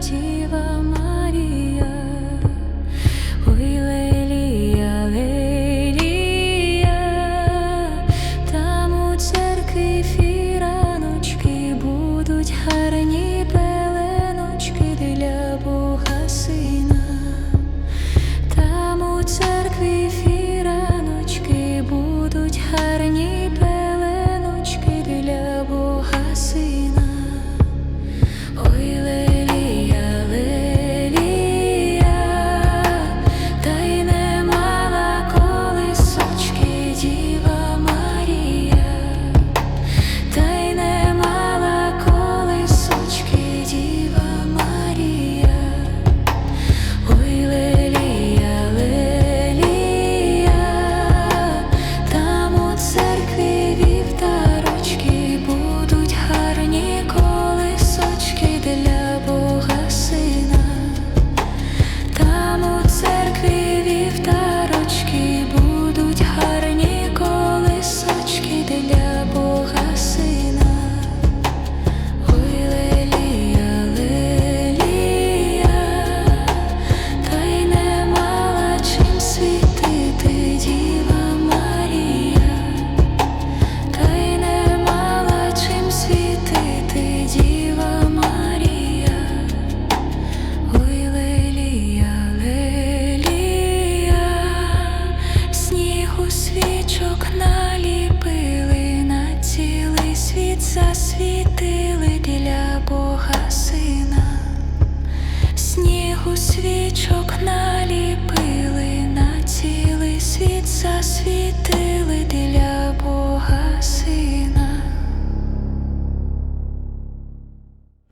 Діва Марія, ой там у церкві фіраночки будуть гарні пеленочки для Бога сина, там у церкві світили біля Бога сина, снігу свічок наліпи.